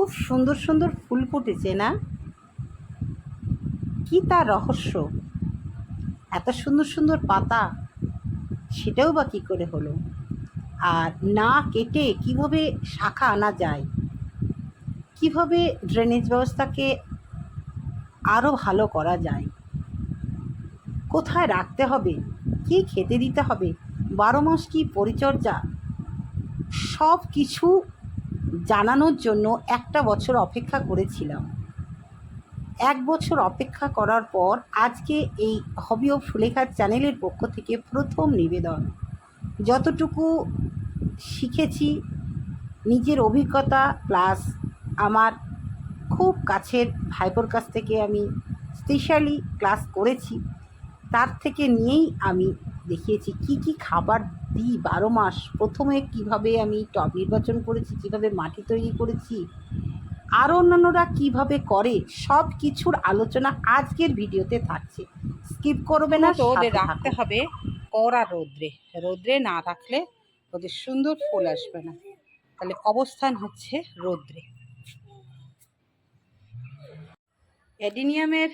খুব সুন্দর সুন্দর ফুল ফুটেছে না? কি তার রহস্য? এত সুন্দর সুন্দর পাতা, সেটাও বা কী করে হলো? আর না কেটে কীভাবে শাখা আনা যায়? কীভাবে ড্রেনেজ ব্যবস্থাকে আরও ভালো করা যায়? কোথায় রাখতে হবে? কি খেতে দিতে হবে? বারো মাস কি পরিচর্যা? সব কিছু জানানোর জন্য একটা বছর অপেক্ষা করেছিলাম। এক বছর অপেক্ষা করার পর আজকে এই হবি অফ সুলেখার চ্যানেলের পক্ষ থেকে প্রথম নিবেদন। যতটুকু শিখেছি, নিজের অভিজ্ঞতা প্লাস আমার খুব কাছের ভাইপোর কাছ থেকে আমি স্পেশালি ক্লাস করেছি। তার থেকে নিয়েই আমি দেখিয়েছি কি কি খাবার দিই বারো মাস প্রথমে কীভাবে আমি টব নির্বাচন করেছি কীভাবে মাটি তৈরি করেছি আরও অন্যান্যরা কীভাবে করে সব কিছুর আলোচনা আজকের ভিডিওতে থাকছে। স্কিপ করবে না তো ওদের রাখতে হবে কড়া রোদ্রে। রোদ্রে না রাখলে ওদের সুন্দর ফুল আসবে না। তাহলে অবস্থান হচ্ছে রোদ্রে। অ্যাডিনিয়ামের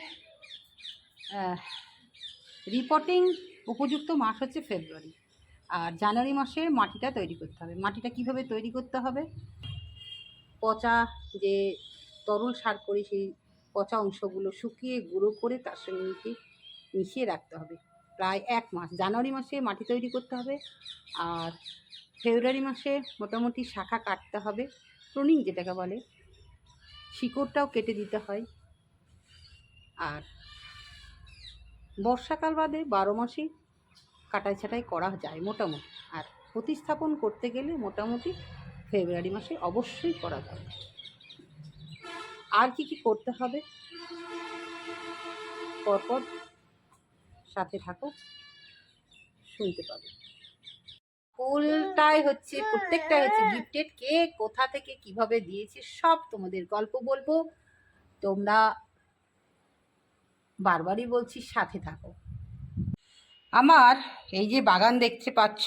রিপোর্টিং উপযুক্ত মাস হচ্ছে ফেব্রুয়ারি। আর জানুয়ারি মাসে মাটিটা তৈরি করতে হবে। মাটিটা কীভাবে তৈরি করতে হবে? পচা যে তরল সার করি, সেই পচা অংশগুলো শুকিয়ে গুঁড়ো করে তার সঙ্গে মিশিয়ে মিশিয়ে রাখতে হবে। প্রায় এক মাস। জানুয়ারি মাসে মাটি তৈরি করতে হবে। আর ফেব্রুয়ারি মাসে মোটামুটি শাখা কাটতে হবে। প্রুনিং যেটাকে বলে, শিকড়টাও কেটে দিতে হয়। আর বর্ষাকাল বাদে বারো মাসই কাটাই ছাটাই করা যায় মোটামুটি। আর প্রতিস্থাপন করতে গেলে মোটামুটি ফেব্রুয়ারি মাসে অবশ্যই করা যাবে আর কি কি করতে হবে? পরপর সাথে থাকো, শুনতে পাবে। ফুলটাই হচ্ছে, প্রত্যেকটাই হচ্ছে গিফটেড কে কোথা থেকে কীভাবে দিয়েছে সব তোমাদের গল্প বলব। তোমরা বারবারই বলছি, সাথে থাকো। আমার এই যে বাগান দেখতে পাচ্ছ,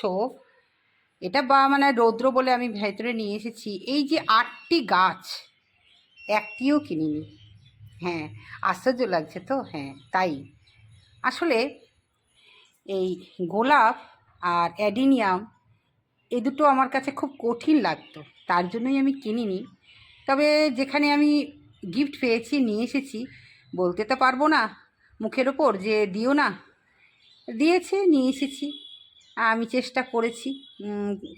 এটা বা মানে রৌদ্র বলে আমি ভেতরে নিয়ে এসেছি। এই যে আটটি গাছ, একটিও কিনিনি। হ্যাঁ আশ্চর্য লাগছে তো? হ্যাঁ তাই। আসলে এই গোলাপ আর অ্যাডিনিয়াম, এ দুটো আমার কাছে খুব কঠিন লাগতো, তার জন্যই আমি কিনিনি। তবে যেখানে আমি গিফট পেয়েছি, নিয়ে এসেছি, বলতে তো পারব না, মুখের ওপর যে দিও না। দিয়েছে, নিয়ে এসেছি। আমি চেষ্টা করেছি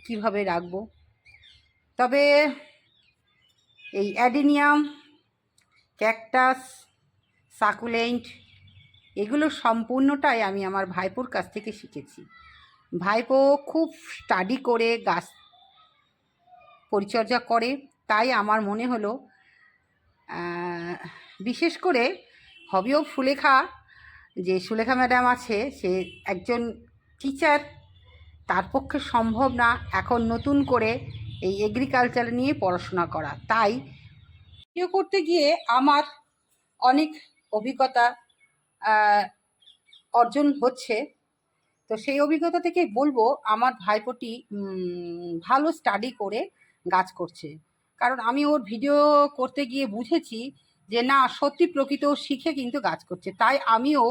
কীভাবে রাখব। তবে এই অ্যাডিনিয়াম, ক্যাকটাস, সাকুলেন্ট, এগুলো সম্পূর্ণটাই আমি আমার ভাইপোর কাছ থেকে শিখেছি। ভাইপো খুব স্টাডি করে, গাছ পরিচর্যা করে, তাই আমার মনে হলো বিশেষ করে হবি অফ সুলেখা যে সুলেখা ম্যাডাম আছে, সে একজন টিচার তার পক্ষে সম্ভব না এখন নতুন করে এই এগ্রিকালচার নিয়ে পড়াশোনা করা। তাই ভিডিও করতে গিয়ে আমার অনেক অভিজ্ঞতা অর্জন হচ্ছে। তো সেই অভিজ্ঞতা থেকে বলব, আমার ভাইপোটি ভালো স্টাডি করে গাছ করছে। কারণ আমি ওর ভিডিও করতে গিয়ে বুঝেছি যে না, সত্যি প্রকৃত শিখে কিন্তু কাজ করছে। তাই আমিও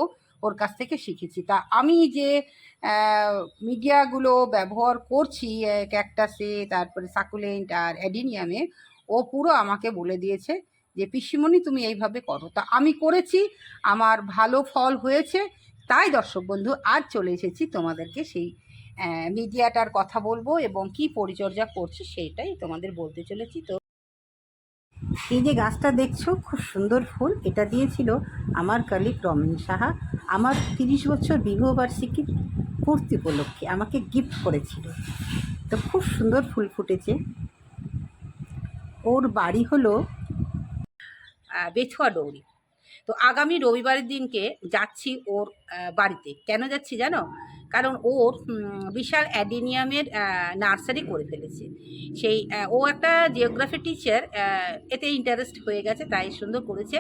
ওর কাছ থেকে শিখেছি। তা আমি যে মিডিয়াগুলো ব্যবহার করছি ক্যাকটাসে তারপরে সাকুলেন্ট আর অ্যাডিনিয়ামে, ও পুরো আমাকে বলে দিয়েছে যে, পিসিমণি, তুমি এইভাবে করো। তা আমি করেছি, আমার ভালো ফল হয়েছে। তাই দর্শক বন্ধু, আজ চলে এসেছি তোমাদেরকে সেই মিডিয়াটার কথা বলব এবং কি পরিচর্যা করছি সেটাই তোমাদের বলতে চলেছি। তো এই যে গাছটা দেখছ, খুব সুন্দর ফুল। এটা দিয়েছিল আমার কালিক রমেন সাহা। আমার তিরিশ বছর বিবাহবার্ষিকীর পূর্তি উপলক্ষে আমাকে গিফট করেছিল। তো খুব সুন্দর ফুল ফুটেছে। ওর বাড়ি হলো বেছুয়া ডৌরি। তো আগামী রবিবারের দিনকে যাচ্ছি ওর বাড়িতে। কেন যাচ্ছি জানো? কারণ ওর বিশাল অ্যাডিনিয়ামের নার্সারি করে ফেলেছে। সেই ও একটা জিওগ্রাফি টিচার এতে ইন্টারেস্ট হয়ে গেছে, তাই সুন্দর করেছে।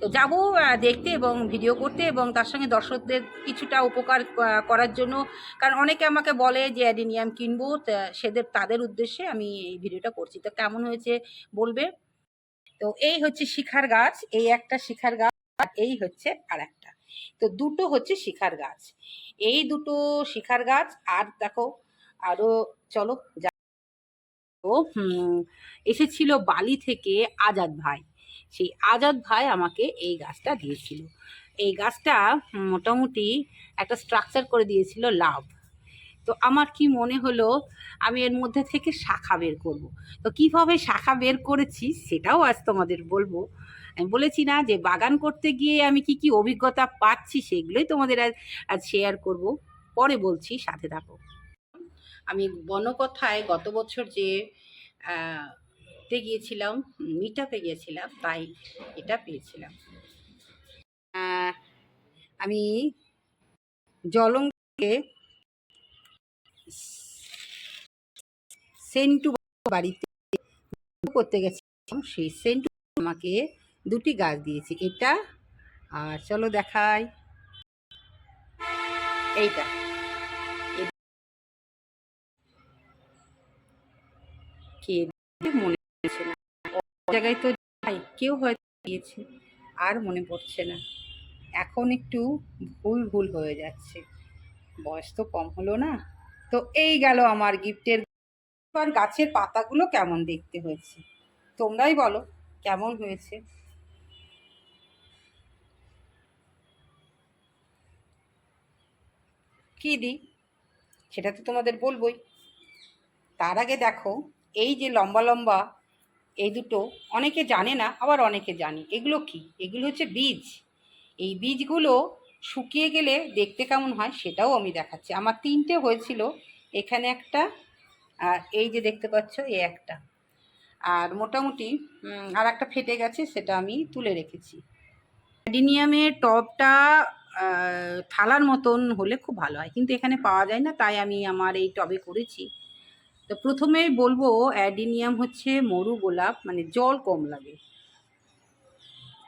তো যাব দেখতে এবং ভিডিও করতে এবং তার সঙ্গে দর্শকদের কিছুটা উপকার করার জন্য। কারণ অনেকে আমাকে বলে যে, অ্যাডিনিয়াম কিনবো। সেদের, তাদের উদ্দেশ্যে আমি এই ভিডিওটা করছি। তো কেমন হয়েছে বলবে? তো এই হচ্ছে শিখার গাছ, এই একটা শিখার গাছ, আর এই হচ্ছে আর তো দুটো হচ্ছে শিখার গাছ। এই দুটো শিখার গাছ আর দেখো আরও চলো ও এসেছিল বালি থেকে আজাদ ভাই। সেই আজাদ ভাই আমাকে এই গাছটা দিয়েছিল। এই গাছটা মোটামুটি একটা স্ট্রাকচার করে দিয়েছিল লাভ। তো আমার কি মনে হলো, আমি এর মধ্যে থেকে শাখা বের করব। তো কীভাবে শাখা বের করেছি সেটাও আজ তোমাদের বলব। আমি বলেছি না যে বাগান করতে গিয়ে আমি কি কি অভিজ্ঞতা পাচ্ছি সেগুলোই তোমাদের আজ শেয়ার করব। পরে বলছি, সাথে থাকো। আমি বনকথায় গত বছর যে তে গিয়েছিলাম মিটাপে গিয়েছিলাম, তাই এটা পেয়েছিলাম। আমি জলঙ্গে সেন্টু বাড়িতে করতে গেছিলাম। সেই সেন্টু আমাকে দুটি গাছ দিয়েছি এটা আর চলো দেখাই। এইটা। কে মনে পড়ছে না। জায়গায় তো যাই, কেউ হয়তো দিয়েছে আর মনে পড়ছে না। এখন একটু ভুল ভুল হয়ে যাচ্ছে। বয়স তো কম হলো না। তো এই গেল আমার গিফটের আর গাছের পাতাগুলো কেমন দেখতে হয়েছে? তোমরাই বলো কেমন হয়েছে? কি দিই? সেটা তো তোমাদের বলবই। তার আগে দেখো, এই যে লম্বা লম্বা এই দুটো অনেকে জানে না, আবার অনেকে জানে। এগুলো কি? এগুলো হচ্ছে বীজ। এই বীজগুলো শুকিয়ে গেলে দেখতে কেমন হয় সেটাও আমি দেখাচ্ছি। আমার তিনটে হয়েছিল। এখানে একটা, আর এই যে দেখতে পাচ্ছ, এ একটা। আর মোটামুটি আর একটা ফেটে গেছে, সেটা আমি তুলে রেখেছি। অ্যাডিনিয়ামের টবটা থালার মতন হলে খুব ভালো হয়। কিন্তু এখানে পাওয়া যায় না তাই আমি আমার এই টবে করেছি। তো প্রথমেই বলব অ্যাডিনিয়াম হচ্ছে মরু গোলাপ মানে জল কম লাগে।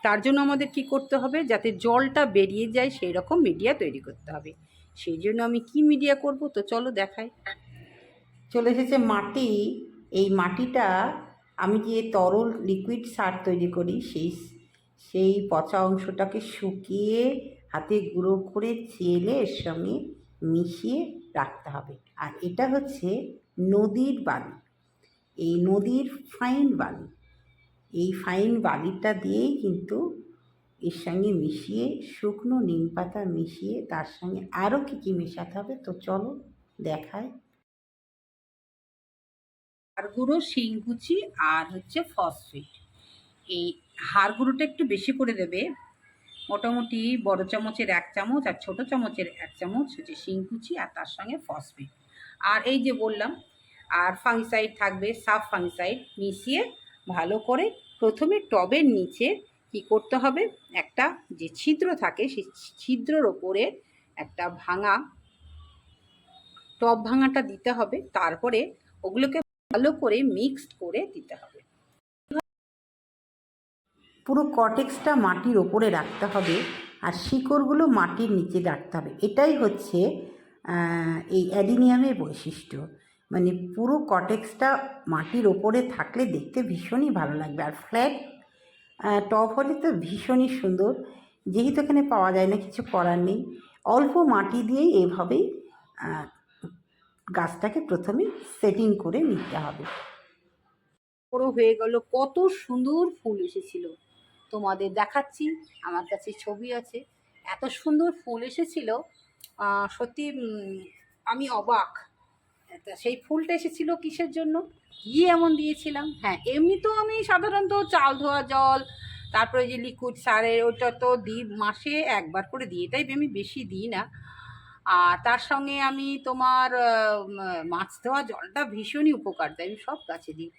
তার জন্য আমাদের কি করতে হবে? যাতে জলটা বেরিয়ে যায় সেই রকম মিডিয়া তৈরি করতে হবে। সেই জন্য আমি কি মিডিয়া করব? তো চলো দেখাই। চলে এসেছে মাটি। এই মাটিটা আমি যে তরল লিকুইড সার তৈরি করি সেই সেই পচা অংশটাকে শুকিয়ে হাতে গুঁড়ো করে চেলে এর সঙ্গে মিশিয়ে রাখতে হবে। আর এটা হচ্ছে নদীর বালি। এই নদীর ফাইন বালি। এই ফাইন বালিটা দিয়েই কিন্তু এর সঙ্গে মিশিয়ে শুকনো নিম পাতা মিশিয়ে তার সঙ্গে আরও কী কী মেশাতে হবে তো চলো দেখায় হাড় গুঁড়ো শিংকুচি আর হচ্ছে ফসফেট এই হাড় গুঁড়োটা একটু বেশি করে দেবে। মোটামুটি বড় চামচের এক চামচ আর ছোট চামচের এক চামচ হচ্ছে শিংকুচি আর তার সঙ্গে ফসফেট। আর এই যে বললাম, আর ফাঙ্গিসাইড থাকবে সাফ ফাঙ্গিসাইড মিশিয়ে ভালো করে প্রথমে টবের নিচে কি করতে হবে? একটা যে ছিদ্র থাকে, সেই ছিদ্রর ওপরে একটা ভাঙা, টব ভাঙাটা দিতে হবে। তারপরে ওগুলোকে ভালো করে মিক্সড করে দিতে হবে। পুরো কটেক্সটা মাটির ওপরে রাখতে হবে আর শিকড়গুলো মাটির নিচে রাখতে হবে। এটাই হচ্ছে এই অ্যাডিনিয়ামের বৈশিষ্ট্য। মানে পুরো কটেক্সটা মাটির ওপরে থাকলে দেখতে ভীষণই ভালো লাগবে। আর ফ্ল্যাট টপ হলে তো ভীষণই সুন্দর। যেহেতু এখানে পাওয়া যায় না, কিছু করার নেই। অল্প মাটি দিয়েই এভাবেই গাছটাকে প্রথমে সেটিং করে নিতে হবে। বড় হয়ে গেল, কত সুন্দর ফুল এসেছিল। তোমাদের দেখাচ্ছি। আমার কাছে ছবি আছে। এত সুন্দর ফুল এসেছিল। সত্যি আমি অবাক। তা সেই ফুলটা এসেছিল কিসের জন্য? কি এমন দিয়েছিলাম? হ্যাঁ এমনিতেও আমি সাধারণত চাল ধোয়া জল, তারপরে যে লিকুইড সারের, ওটা তো দিই মাসে একবার করে দিই। এটাই আমি বেশি দিই না। আর তার সঙ্গে আমি তোমার মাছ ধোয়া জলটা ভীষণই উপকার দেয়। আমি সব গাছে দিই।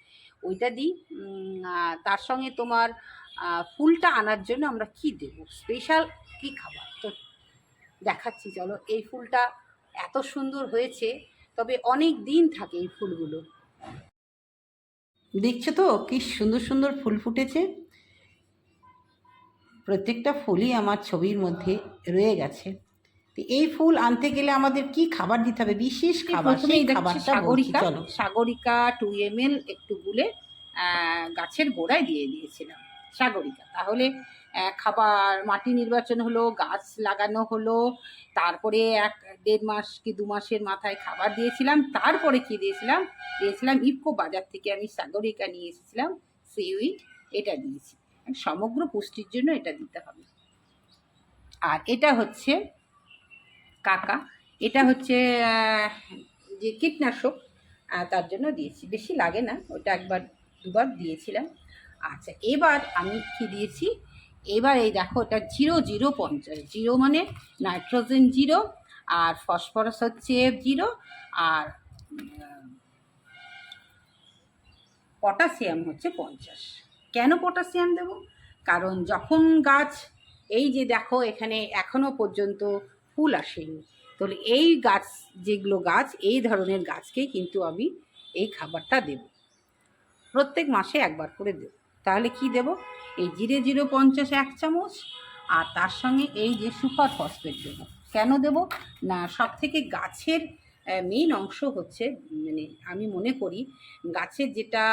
ওইটা দিই। তার সঙ্গে তোমার ফুলটা আনার জন্য আমরা কি দেব? স্পেশাল কি খাবার? তো দেখাচ্ছি চলো। এই ফুলটা এত সুন্দর হয়েছে তবে অনেক দিন থাকে এই ফুলগুলো। দেখছ তো কি সুন্দর সুন্দর ফুল ফুটেছে? প্রত্যেকটা ফুলই আমার ছবির মধ্যে রয়ে গেছে। তো এই ফুল আনতে গেলে আমাদের কি খাবার দিতে হবে? বিশেষ খাবার সেই খাবারটা সাগরিকা। চলো। সাগরিকা টু এম এল একটু গুলে গাছের গোড়ায় দিয়ে দিয়েছিলাম। সাগরিকা। তাহলে খাবার, মাটি নির্বাচন হলো, গাছ লাগানো হলো, তারপরে এক, দেড় মাস কি দু মাসের মাথায় খাবার দিয়েছিলাম, তারপরে কি দিয়েছিলাম? দিয়েছিলাম ইফকো বাজার থেকে আমি সাগরিকা নিয়ে এসেছিলাম সিউইড এটা দিয়েছি। সমগ্র পুষ্টির জন্য এটা দিতে হবে। আর এটা হচ্ছে কাকা, এটা হচ্ছে যে কীটনাশক তার জন্য দিয়েছি। বেশি লাগে না, ওটা একবার দুবার দিয়েছিলাম। আচ্ছা এবার আমি কি দিয়েছি? এবার এই দেখো, এটা জিরো জিরো, পঞ্চাশ। জিরো মানে নাইট্রোজেন জিরো, আর ফসফরাস হচ্ছে জিরো, আর পটাশিয়াম হচ্ছে পঞ্চাশ। কেন পটাশিয়াম দেব? কারণ যখন গাছ, এই যে দেখো, এখানে এখনও পর্যন্ত ফুল আসেনি। তাহলে এই গাছ, যেগুলো গাছ, এই ধরনের গাছকেই কিন্তু আমি এই খাবারটা দেব। প্রত্যেক মাসে একবার করে দেব। তাহলে কি দেব? এই জিরে জিরো পঞ্চাশ এক চামচ আর তার সঙ্গে এই যে সুপার ফসফেট দেব। কেন দেব? না সব থেকে গাছের মেইন অংশ হচ্ছে মানে আমি মনে করি গাছের যেটা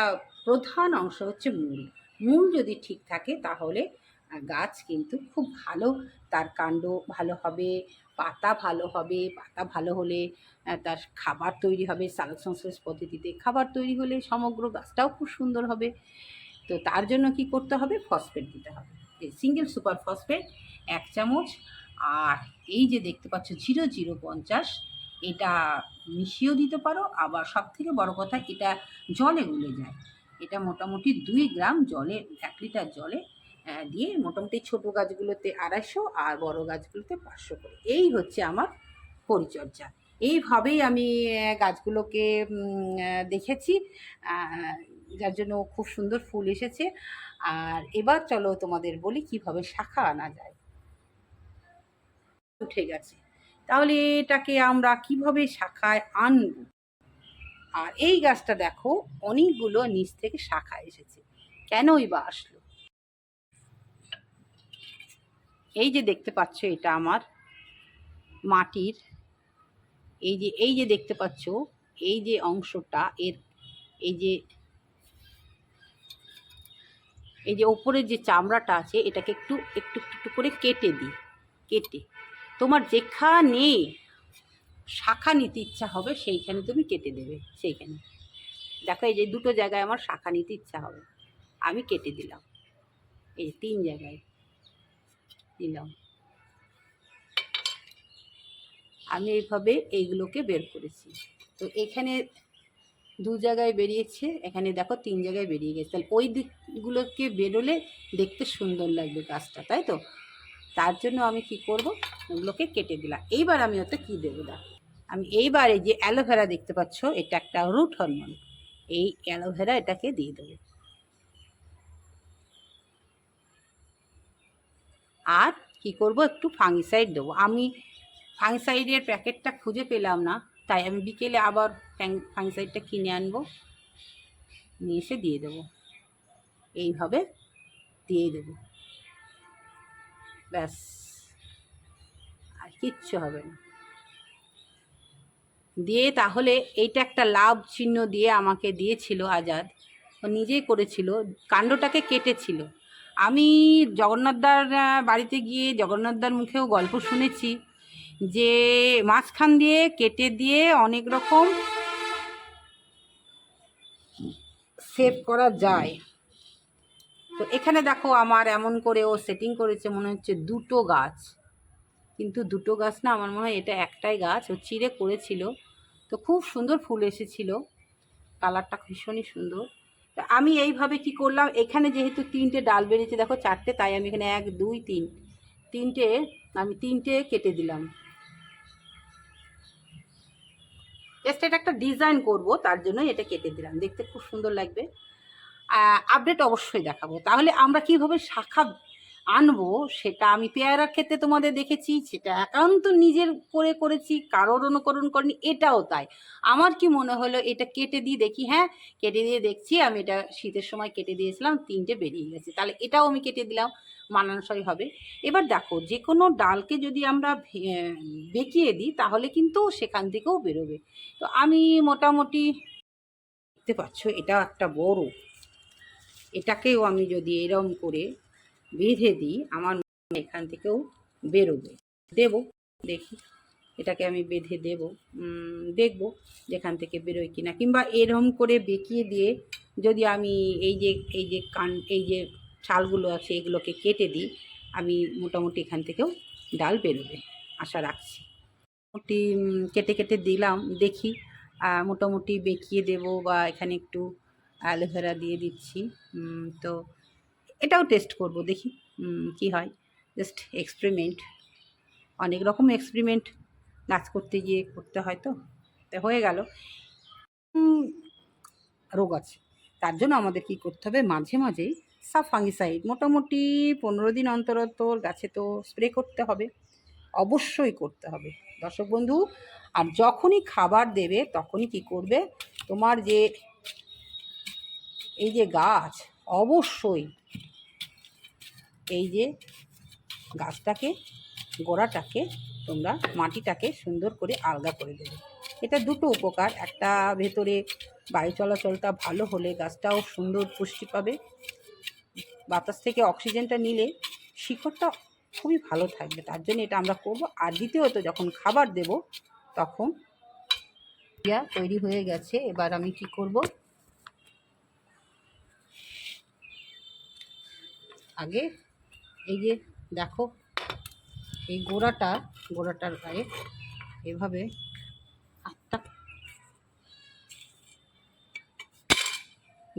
প্রধান অংশ হচ্ছে মূল। মূল যদি ঠিক থাকে তাহলে গাছ কিন্তু খুব ভালো, তার কাণ্ড ভালো হবে, পাতা ভালো হবে, পাতা ভালো হলে তার খাবার তৈরি হবে সালোক সংশ্লেষ পদ্ধতিতে খাবার তৈরি হলে সমগ্র গাছটাও খুব সুন্দর হবে। তো তার জন্য কি করতে হবে? ফসফেট দিতে হবে। সিঙ্গেল সুপার ফসফেট এক চামচ, আর এই যে দেখতে পাচ্ছ জিরো জিরো পঞ্চাশ, এটা মিশিয়েও দিতে পারো। আবার সব থেকে বড় কথা, এটা জলে গুলে যায়। এটা মোটামুটি দুই গ্রাম জলে, এক লিটার জলে দিয়ে মোটামুটি ছোটো গাছগুলোতে আড়াইশো আর বড় গাছগুলোতে পাঁচশো করে। এই হচ্ছে আমার পরিচর্যা। এইভাবেই আমি গাছগুলোকে দেখেছি। যার জন্য খুব সুন্দর ফুল এসেছে। আর এবার চলো তোমাদের বলি কীভাবে শাখা আনা যায়। উঠে গেছে। তাহলে এটাকে আমরা কীভাবে শাখায় আনব? আর এই গাছটা দেখো, অনেকগুলো নিচ থেকে শাখা এসেছে। কেনই বা আসলো? এই যে দেখতে পাচ্ছ এটা আমার মাটির, এই যে এই যে দেখতে পাচ্ছ, এই যে অংশটা, এর, এই যে এই যে ওপরের যে চামড়াটা আছে, এটাকে একটু একটু একটু করে কেটে দিই, কেটে। তোমার যেখানে শাখা নিতে ইচ্ছা হবে, সেইখানে তুমি কেটে দেবে, সেইখানে। দেখো এই যে দুটো জায়গায় আমার শাখা নিতে ইচ্ছা হবে, আমি কেটে দিলাম। এই তিন জায়গায় দিলাম। আমি এইভাবে এইগুলোকে বের করেছি। তো এখানে দু জায়গায় বেরিয়েছে, এখানে দেখো তিন জায়গায় বেরিয়ে গেছে। তাহলে ওই দিকগুলোকে বেরোলে দেখতে সুন্দর লাগবে গাছটা, তাই তো? তার জন্য আমি কি করব? ওগুলোকে কেটে দিলাম। এইবার আমি ওতে কী দেবো দা আমি এইবারে যে অ্যালোভেরা দেখতে পাচ্ছ, এটা একটা রুট হরমোন এই অ্যালোভেরা এটাকে দিয়ে দেবো। আর কি করব? একটু ফাঙ্গিসাইড দেবো। আমি ফাঙ্গিসাইডের প্যাকেটটা খুঁজে পেলাম না। তাই আমি বিকেলে আবার ফাঙ্গিসাইডটা কিনে আনব। নিয়ে এসে দিয়ে দেবো। এইভাবে দিয়ে দেবো। ব্যাস। আর কিচ্ছু হবে না। দিয়ে তাহলে এইটা একটা লাভ চিহ্ন দিয়ে আমাকে দিয়েছিল আজাদ। ও নিজেই করেছিল। কাণ্ডটাকে কেটেছিল। আমি জগন্নাথদার বাড়িতে গিয়ে জগন্নাথদার মুখেও গল্প শুনেছি। যে মাঝখান দিয়ে কেটে দিয়ে অনেক রকম সেভ করা যায়। তো এখানে দেখো আমার এমন করে ও সেটিং করেছে, মনে হচ্ছে দুটো গাছ। কিন্তু দুটো গাছ না আমার মনে হয় এটা একটাই গাছ, ও চিড়ে করেছিল। তো খুব সুন্দর ফুল এসেছিল। কালারটা ভীষণই সুন্দর। তো আমি এইভাবে কি করলাম, এখানে যেহেতু তিনটে ডাল বেরিয়েছে, দেখো চারটে, তাই আমি এখানে এক, দুই, তিন, তিনটে, আমি তিনটে কেটে দিলাম। জাস্ট এটা একটা ডিজাইন করব, তার জন্য এটা কেটে দিলাম। দেখতে খুব সুন্দর লাগবে। আপডেট অবশ্যই দেখাবো। তাহলে আমরা কীভাবে শাখা আনব, সেটা আমি পেয়ারার ক্ষেত্রে তোমাদের দেখেছি, সেটা একান্ত নিজের করে করেছি, কারোর অনুকরণ করিনি, এটাও তাই। আমার কি মনে হলো, এটা কেটে দিয়ে দেখি হ্যাঁ? কেটে দিয়ে দেখছি, আমি এটা শীতের সময় কেটে দিয়েছিলাম, তিনটে বেরিয়ে গেছে। তাহলে এটাও আমি কেটে দিলাম। মানানসই হবে। এবার দেখো যে কোনো ডালকে যদি আমরা বেঁকিয়ে দিই, তাহলে কিন্তু সেখান থেকেও বেরোবে। তো আমি মোটামুটি দেখতে পাচ্ছ, এটা একটা বড়। এটাকেও আমি যদি এরম করে বেঁধে দিই, আমার এখান থেকেও বেরোবে। দেব, দেখি, এটাকে আমি বেঁধে দেব। দেখব যেখান থেকে বেরোয় কিনা। কিংবা এরম করে বেঁকিয়ে দিয়ে যদি আমি এই যে এই যে কান, এই যে ছালগুলো আছে, এগুলোকে কেটে দিই। আমি মোটামুটি এখান থেকেও ডাল বেরোবে, আশা রাখছি। মোটামুটি কেটে কেটে দিলাম, দেখি মোটামুটি বেঁকিয়ে দেব বা এখানে একটু অ্যালোভেরা দিয়ে দিচ্ছি। তো এটাও টেস্ট করব, দেখি কি হয়। Just experiment. অনেক রকম এক্সপেরিমেন্ট গাছ করতে গিয়ে করতে হয় তো, তা হয়ে গেল। রোগ আছে, তার জন্য আমাদের কি করতে হবে, মাঝে মাঝেই সাব ফাঙ্গিসাইড মোটামুটি পনেরো দিন অন্তর অন্তর গাছে তো স্প্রে করতে হবে। অবশ্যই করতে হবে। দর্শক বন্ধু, আর যখনই খাবার দেবে তখনই কি করবে? তোমার যে এই যে গাছ, অবশ্যই এই যে গাছটাকে, গোড়াটাকে তোমরা মাটিটাকে সুন্দর করে আলগা করে দেবে। এটা দুটো উপকার। একটা ভেতরে বায়ু চলাচলটা ভালো হলে গাছটাও সুন্দর পুষ্টি পাবে। বাতাস থেকে অক্সিজেনটা নিলে শিকড়টা খুবই ভালো থাকবে। তার জন্য এটা আমরা করব। আর দ্বিতীয়ত, যখন খাবার দেব, তখন ইয়া তৈরি হয়ে গেছে। এবার আমি কি করব? আগে এই যে দেখো, এই গোড়াটা, গোড়াটার গায়ে এভাবে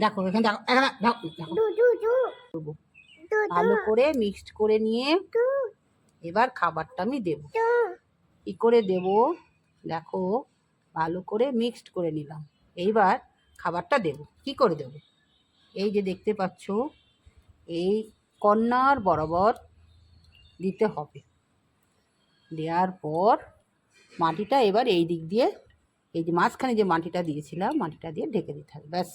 দেখো এখানে দেখো এখানে দেখো। ভালো করে মিক্সড করে নিয়ে এবার খাবারটা আমি দেব। কি করে দেব? দেখো ভালো করে মিক্সড করে নিলাম। এইবার খাবারটা দেব। কি করে দেব? এই যে দেখতে পাচ্ছ এই কর্নার বরাবর দিতে হবে। দেওয়ার পর মাটিটা এবার এই দিক দিয়ে এই যে মাঝখানে যে মাটিটা দিয়েছিলাম মাটিটা দিয়ে ঢেকে দিতে হবে। ব্যাস।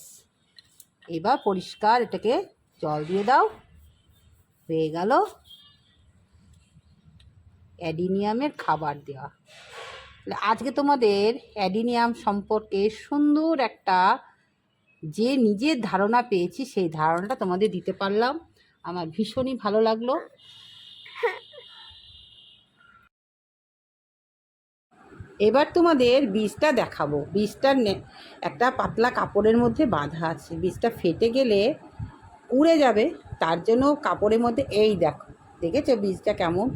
এবার পরিষ্কার এটাকে জল দিয়ে দাও। হয়ে গেল অ্যাডিনিয়ামের খাবার দেওয়া। আজকে তোমাদের অ্যাডিনিয়াম সম্পর্কে সুন্দর একটা যে নিজের ধারণা পেয়েছি, সেই ধারণাটা তোমাদের দিতে পারলাম। আমার ভীষণই ভালো লাগল। এবার তোমাদের বীজটা দেখাবো। বীজটার একটা পাতলা কাপড়ের মধ্যে বাঁধা আছে। বীজটা ফেটে গেলে উড়ে যাবে, তার জন্য কাপড়ের মধ্যে এই দেখো, দেখেছ বীজটা কেমন?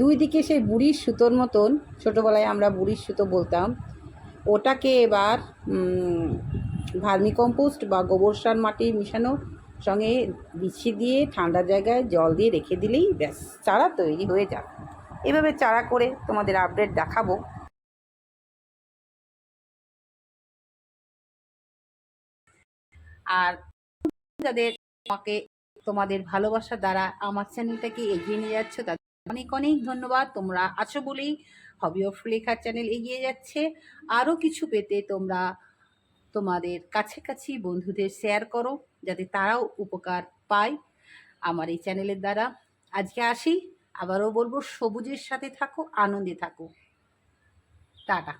দুই দিকে সেই বুড়ির সুতোর মতন, ছোটোবেলায় আমরা বুড়ির সুতো বলতাম। ওটাকে এবার ভার্মি কম্পোস্ট বা গোবর সার মাটি মিশানো সঙ্গে বিছিয়ে দিয়ে ঠান্ডা জায়গায় জল দিয়ে রেখে দিলেই ব্যাস, চারা তৈরি হয়ে যাবে। এভাবে চারা করে তোমাদের আপডেট দেখাবো। আর যাদের আমাকে তোমাদের ভালোবাসা দ্বারা আমার চ্যানেলটাকে এগিয়ে নিয়ে যাচ্ছ, তাদের অনেক অনেক ধন্যবাদ। তোমরা আছো বলেই হবি অফ লেখার চ্যানেল এগিয়ে যাচ্ছে। আরও কিছু পেতে তোমরা তোমাদের কাছাকাছি বন্ধুদের শেয়ার করো, যাতে তারাও উপকার পায় আমার এই চ্যানেলের দ্বারা। আজকে আসি, আবারও বলব, সবুজের সাথে থাকো, আনন্দে থাকো। টাটা।